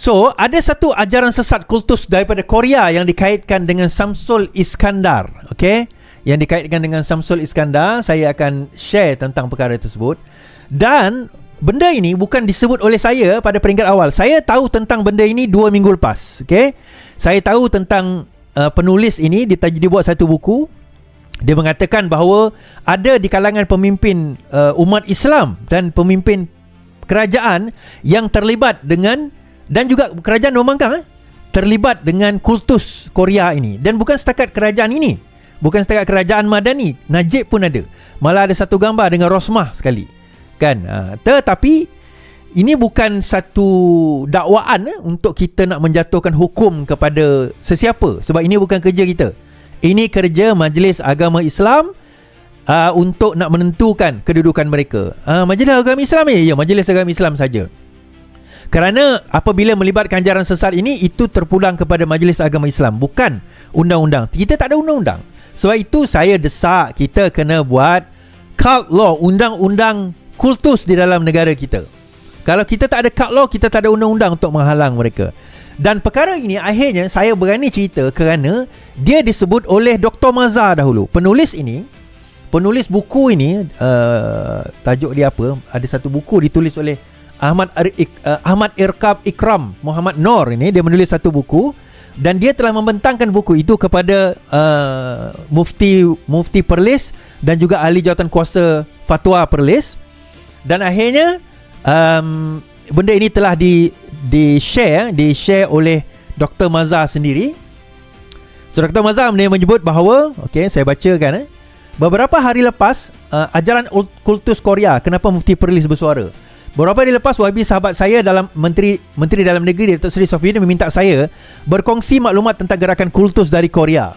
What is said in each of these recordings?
So, ada satu ajaran sesat kultus daripada Korea yang dikaitkan dengan Samsul Iskandar. Okay? Yang dikaitkan dengan Samsul Iskandar. Saya akan share tentang perkara tersebut. Dan benda ini bukan disebut oleh saya pada peringkat awal. Saya tahu tentang benda ini dua minggu lepas. Okay? Saya tahu tentang uh, penulis ini. Dia, dia buat satu buku. Dia mengatakan bahawa ada di kalangan pemimpin uh, umat Islam dan pemimpin kerajaan yang terlibat dengan dan juga kerajaan Romangkang eh, terlibat dengan kultus Korea ini. Dan bukan setakat kerajaan ini. Bukan setakat kerajaan Madani. Najib pun ada. Malah ada satu gambar dengan Rosmah sekali. Kan? Uh, tetapi ini bukan satu dakwaan eh, untuk kita nak menjatuhkan hukum kepada sesiapa. Sebab ini bukan kerja kita. Ini kerja Majlis Agama Islam uh, untuk nak menentukan kedudukan mereka. Uh, Majlis Agama Islam ya ya Majlis Agama Islam saja kerana apabila melibatkan ajaran sesat ini itu terpulang kepada Majlis Agama Islam bukan undang-undang. Kita tak ada undang-undang. Sebab itu saya desak kita kena buat cult law, undang-undang kultus di dalam negara kita. Kalau kita tak ada cult law, kita tak ada undang-undang untuk menghalang mereka. Dan perkara ini akhirnya saya berani cerita kerana dia disebut oleh Dr. Mazhar dahulu. Penulis ini, penulis buku ini, uh, tajuk dia apa? Ada satu buku ditulis oleh Ahmad Ar- Ik- uh, Ahmad Irkab Ikram Muhammad Nor ini dia menulis satu buku dan dia telah membentangkan buku itu kepada uh, mufti mufti Perlis dan juga ahli jawatan kuasa fatwa Perlis. Dan akhirnya um, benda ini telah di di share di share oleh Dr Mazhar sendiri. So Dr Mazhar dia menyebut bahawa okey saya bacakan eh. Beberapa hari lepas uh, ajaran kultus Korea kenapa mufti Perlis bersuara Beberapa hari lepas YB sahabat saya dalam Menteri Menteri Dalam Negeri Datuk Seri Sofie meminta saya berkongsi maklumat tentang gerakan kultus dari Korea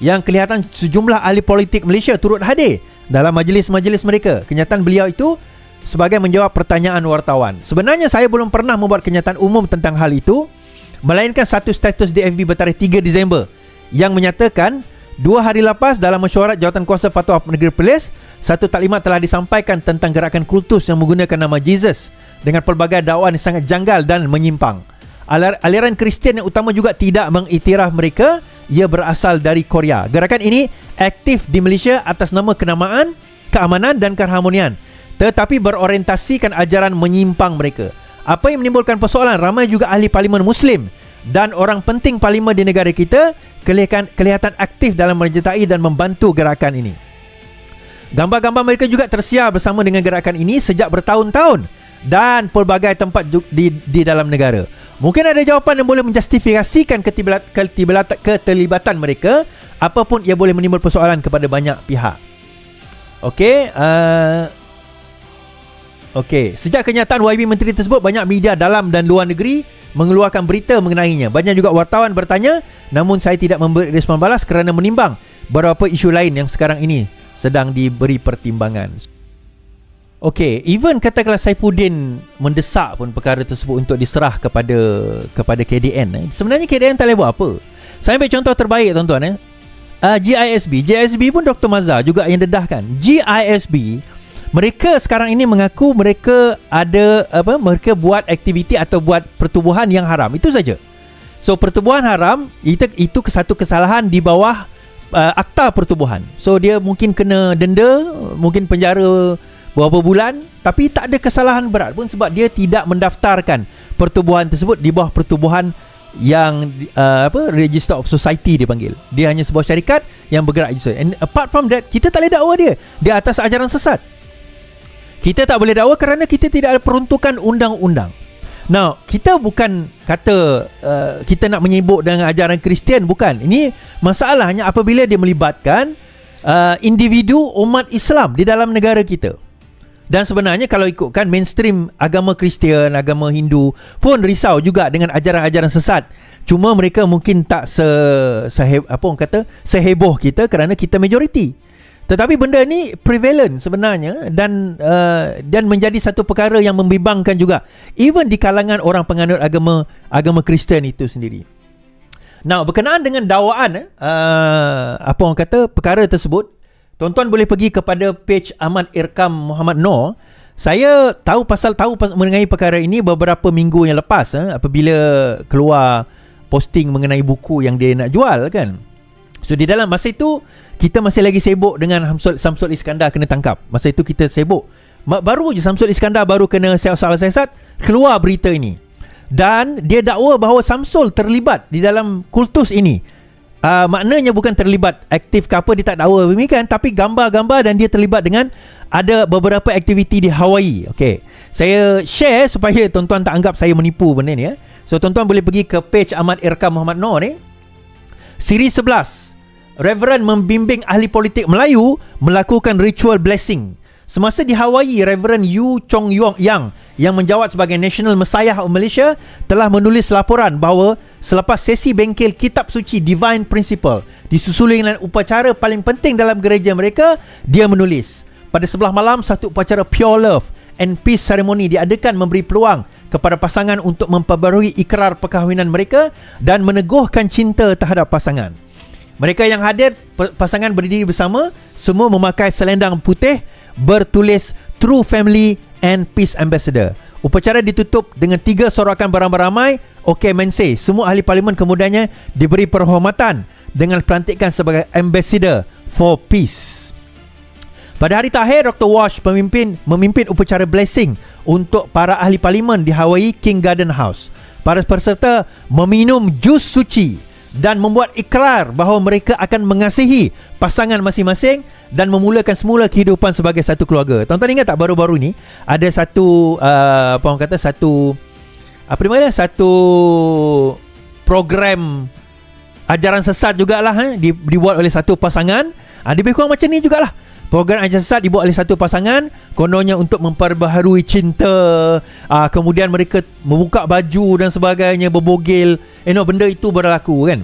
yang kelihatan sejumlah ahli politik Malaysia turut hadir dalam majlis-majlis mereka. Kenyataan beliau itu sebagai menjawab pertanyaan wartawan. Sebenarnya saya belum pernah membuat kenyataan umum tentang hal itu melainkan satu status DFB bertarikh 3 Disember yang menyatakan dua hari lepas dalam mesyuarat jawatan kuasa fatwa negeri Perlis satu taklimat telah disampaikan tentang gerakan kultus yang menggunakan nama Jesus dengan pelbagai dakwaan yang sangat janggal dan menyimpang. Aliran Kristian yang utama juga tidak mengiktiraf mereka ia berasal dari Korea. Gerakan ini aktif di Malaysia atas nama kenamaan, keamanan dan keharmonian tetapi berorientasikan ajaran menyimpang mereka. Apa yang menimbulkan persoalan ramai juga ahli parlimen muslim dan orang penting parlimen di negara kita kelihatan, kelihatan aktif dalam menyertai dan membantu gerakan ini. Gambar-gambar mereka juga tersiar bersama dengan gerakan ini sejak bertahun-tahun dan pelbagai tempat di, di dalam negara. Mungkin ada jawapan yang boleh menjustifikasikan keterlibatan mereka apapun ia boleh menimbul persoalan kepada banyak pihak. Okey, uh, Okey, sejak kenyataan YB menteri tersebut banyak media dalam dan luar negeri mengeluarkan berita mengenainya. Banyak juga wartawan bertanya, namun saya tidak memberi respon balas kerana menimbang beberapa isu lain yang sekarang ini sedang diberi pertimbangan. Okey, even katakanlah Saifuddin mendesak pun perkara tersebut untuk diserah kepada kepada KDN. Eh. Sebenarnya KDN tak boleh buat apa. Saya ambil contoh terbaik tuan-tuan eh. Uh, GISB, GISB pun Dr. Mazhar juga yang dedahkan. GISB mereka sekarang ini mengaku mereka ada apa mereka buat aktiviti atau buat pertubuhan yang haram. Itu saja. So pertubuhan haram itu itu satu kesalahan di bawah uh, akta pertubuhan. So dia mungkin kena denda, mungkin penjara beberapa bulan tapi tak ada kesalahan berat pun sebab dia tidak mendaftarkan pertubuhan tersebut di bawah pertubuhan yang uh, apa register of society dipanggil. Dia hanya sebuah syarikat yang bergerak itu. And apart from that, kita tak boleh dakwa dia. Dia atas ajaran sesat. Kita tak boleh dakwa kerana kita tidak ada peruntukan undang-undang. Now, kita bukan kata uh, kita nak menyibuk dengan ajaran Kristian bukan. Ini masalahnya apabila dia melibatkan uh, individu umat Islam di dalam negara kita. Dan sebenarnya kalau ikutkan mainstream agama Kristian, agama Hindu pun risau juga dengan ajaran-ajaran sesat. Cuma mereka mungkin tak se, se apa orang kata seheboh kita kerana kita majoriti. Tetapi benda ni prevalent sebenarnya dan uh, dan menjadi satu perkara yang membimbangkan juga even di kalangan orang penganut agama agama Kristian itu sendiri. Now berkenaan dengan dakwaan uh, apa orang kata perkara tersebut tuan-tuan boleh pergi kepada page Ahmad Irkam Muhammad Noor Saya tahu pasal tahu pas, mengenai perkara ini beberapa minggu yang lepas eh, apabila keluar posting mengenai buku yang dia nak jual kan. So di dalam masa itu kita masih lagi sibuk dengan Samsul, Samsul Iskandar kena tangkap. Masa itu kita sibuk. Baru je Samsul Iskandar baru kena siasat-siasat keluar berita ini. Dan dia dakwa bahawa Samsul terlibat di dalam kultus ini. Uh, maknanya bukan terlibat aktif ke apa dia tak dakwa demikian tapi gambar-gambar dan dia terlibat dengan ada beberapa aktiviti di Hawaii. Okey. Saya share supaya tuan-tuan tak anggap saya menipu benda ni ya. So tuan-tuan boleh pergi ke page Ahmad Irkam Muhammad Noor ni. Siri 11. Reverend membimbing ahli politik Melayu melakukan ritual blessing. Semasa di Hawaii, Reverend Yu Chong Yong Yang yang menjawat sebagai National Messiah of Malaysia telah menulis laporan bahawa selepas sesi bengkel kitab suci Divine Principle disusuli dengan upacara paling penting dalam gereja mereka, dia menulis pada sebelah malam satu upacara pure love and peace ceremony diadakan memberi peluang kepada pasangan untuk memperbarui ikrar perkahwinan mereka dan meneguhkan cinta terhadap pasangan. Mereka yang hadir pasangan berdiri bersama semua memakai selendang putih bertulis True Family and Peace Ambassador. Upacara ditutup dengan tiga sorakan beramai-ramai. Okey Mense, semua ahli parlimen kemudiannya diberi perhormatan dengan pelantikan sebagai Ambassador for Peace. Pada hari terakhir, Dr. Wash memimpin memimpin upacara blessing untuk para ahli parlimen di Hawaii King Garden House. Para peserta meminum jus suci dan membuat ikrar bahawa mereka akan mengasihi pasangan masing-masing dan memulakan semula kehidupan sebagai satu keluarga. Tuan-tuan ingat tak baru-baru ni ada satu uh, apa orang kata satu apa namanya satu program ajaran sesat jugalah eh, dibuat oleh satu pasangan. Ah lebih kurang macam ni jugalah. Program ajaran sesat dibuat oleh satu pasangan kononnya untuk memperbaharui cinta. Ah kemudian mereka membuka baju dan sebagainya berbogel. Eh no benda itu berlaku kan.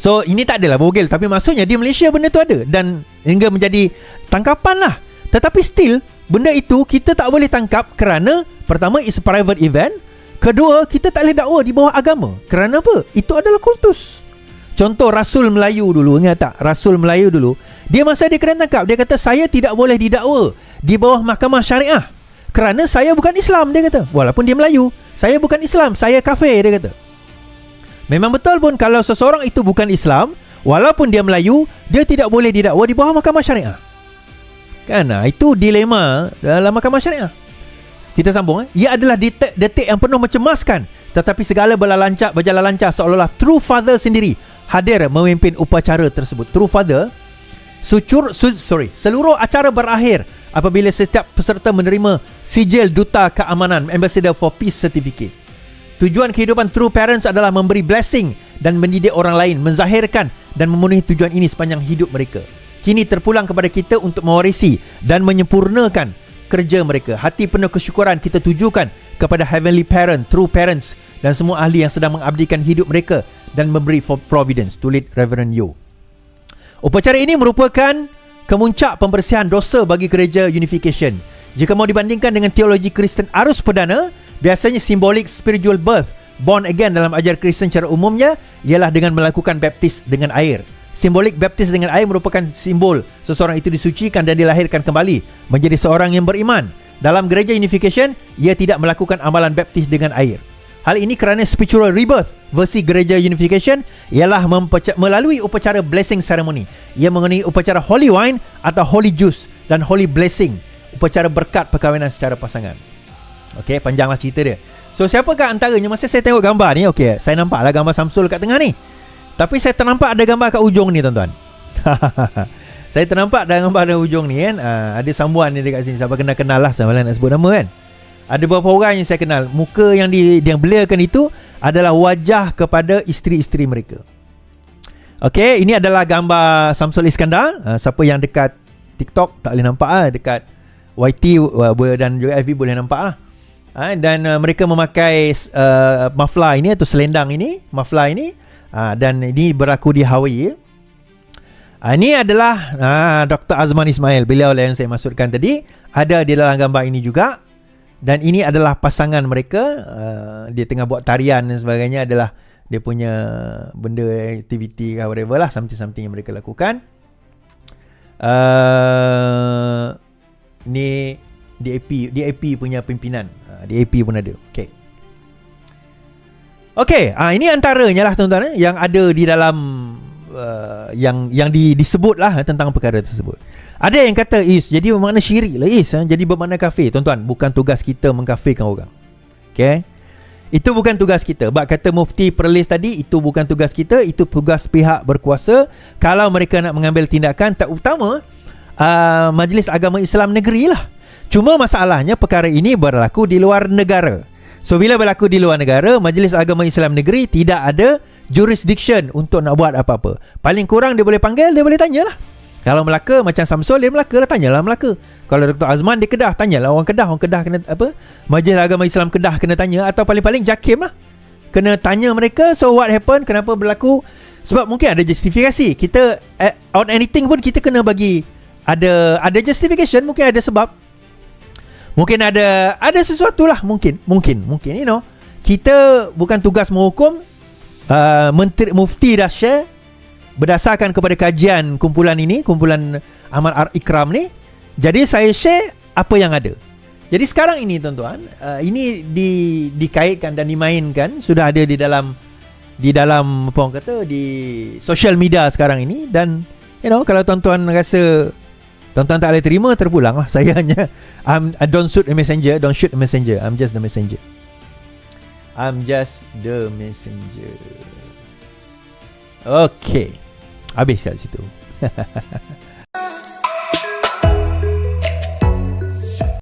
So ini tak adalah bogel Tapi maksudnya di Malaysia benda tu ada Dan hingga menjadi tangkapan lah Tetapi still Benda itu kita tak boleh tangkap Kerana Pertama it's a private event Kedua kita tak boleh dakwa di bawah agama Kerana apa? Itu adalah kultus Contoh Rasul Melayu dulu Ingat tak? Rasul Melayu dulu Dia masa dia kena tangkap Dia kata saya tidak boleh didakwa Di bawah mahkamah syariah Kerana saya bukan Islam Dia kata Walaupun dia Melayu Saya bukan Islam Saya kafir Dia kata Memang betul pun kalau seseorang itu bukan Islam, walaupun dia Melayu, dia tidak boleh didakwa di bawah mahkamah syariah. Kan? Itu dilema dalam mahkamah syariah. Kita sambung. Eh? Ia adalah detik-detik yang penuh mencemaskan. Tetapi segala berlancak, berjalan lancar seolah-olah True Father sendiri hadir memimpin upacara tersebut. True Father, sucur, su, sorry, seluruh acara berakhir apabila setiap peserta menerima sijil Duta Keamanan Ambassador for Peace Certificate. Tujuan kehidupan true parents adalah memberi blessing dan mendidik orang lain, menzahirkan dan memenuhi tujuan ini sepanjang hidup mereka. Kini terpulang kepada kita untuk mewarisi dan menyempurnakan kerja mereka. Hati penuh kesyukuran kita tujukan kepada heavenly parent, true parents dan semua ahli yang sedang mengabdikan hidup mereka dan memberi for providence. Tulis Reverend Yo. Upacara ini merupakan kemuncak pembersihan dosa bagi gereja unification. Jika mau dibandingkan dengan teologi Kristen arus perdana, Biasanya simbolik spiritual birth born again dalam ajar Kristen secara umumnya ialah dengan melakukan baptis dengan air. Simbolik baptis dengan air merupakan simbol seseorang itu disucikan dan dilahirkan kembali menjadi seorang yang beriman. Dalam gereja unification, ia tidak melakukan amalan baptis dengan air. Hal ini kerana spiritual rebirth versi gereja unification ialah melalui upacara blessing ceremony. Ia mengenai upacara holy wine atau holy juice dan holy blessing, upacara berkat perkahwinan secara pasangan. Okey, panjanglah cerita dia. So, siapakah antaranya masa saya tengok gambar ni? Okey, saya nampaklah gambar Samsul kat tengah ni. Tapi saya ternampak ada gambar kat ujung ni, tuan-tuan. saya ternampak ada gambar di ujung ni kan. Uh, ada sambuan ni dekat sini. Siapa kenal-kenal lah sama lah nak sebut nama kan. Ada beberapa orang yang saya kenal. Muka yang di yang blurkan itu adalah wajah kepada isteri-isteri mereka. Okey, ini adalah gambar Samsul Iskandar. Uh, siapa yang dekat TikTok tak boleh nampak ah dekat YT uh, dan juga FB boleh nampak lah ha, dan uh, mereka memakai uh, mafla ini atau selendang ini mafla ini uh, dan ini berlaku di Hawaii uh, ini adalah uh, Dr. Azman Ismail beliau lah yang saya masukkan tadi ada di dalam gambar ini juga dan ini adalah pasangan mereka uh, dia tengah buat tarian dan sebagainya adalah dia punya benda aktiviti ke whatever lah something-something yang mereka lakukan uh, ni DAP DAP punya pimpinan. Uh, DAP pun ada. Okey. Okey, uh, ini antaranya lah tuan-tuan eh, yang ada di dalam uh, yang yang di, disebut lah tentang perkara tersebut. Ada yang kata is jadi bermakna syirik lah is eh, jadi bermakna kafir. Tuan-tuan, bukan tugas kita mengkafirkan orang. Okey. Itu bukan tugas kita. Bak kata mufti perlis tadi itu bukan tugas kita, itu tugas pihak berkuasa. Kalau mereka nak mengambil tindakan tak utama uh, Majlis Agama Islam Negeri lah. Cuma masalahnya perkara ini berlaku di luar negara. So bila berlaku di luar negara, Majlis Agama Islam Negeri tidak ada jurisdiction untuk nak buat apa-apa. Paling kurang dia boleh panggil, dia boleh tanyalah. Kalau Melaka macam Samsul dia Melaka lah tanyalah Melaka. Kalau Dr. Azman di Kedah tanyalah orang Kedah, orang Kedah kena apa? Majlis Agama Islam Kedah kena tanya atau paling-paling Jakim lah. Kena tanya mereka so what happened, kenapa berlaku? Sebab mungkin ada justifikasi. Kita uh, on anything pun kita kena bagi ada ada justification, mungkin ada sebab. Mungkin ada ada sesuatu lah mungkin, mungkin, mungkin you know. Kita bukan tugas menghukum uh, menteri mufti dah share berdasarkan kepada kajian kumpulan ini, kumpulan Ahmad Ar Ikram ni, jadi saya share apa yang ada. Jadi sekarang ini tuan-tuan, uh, ini di dikaitkan dan dimainkan sudah ada di dalam di dalam apa orang kata di social media sekarang ini. Dan you know kalau tuan-tuan rasa tuan-tuan tak boleh terima terpulang lah. Saya hanya I'm, I don't shoot the messenger don't shoot the messenger. I'm just the messenger. I'm just the messenger. Okay Habis kat situ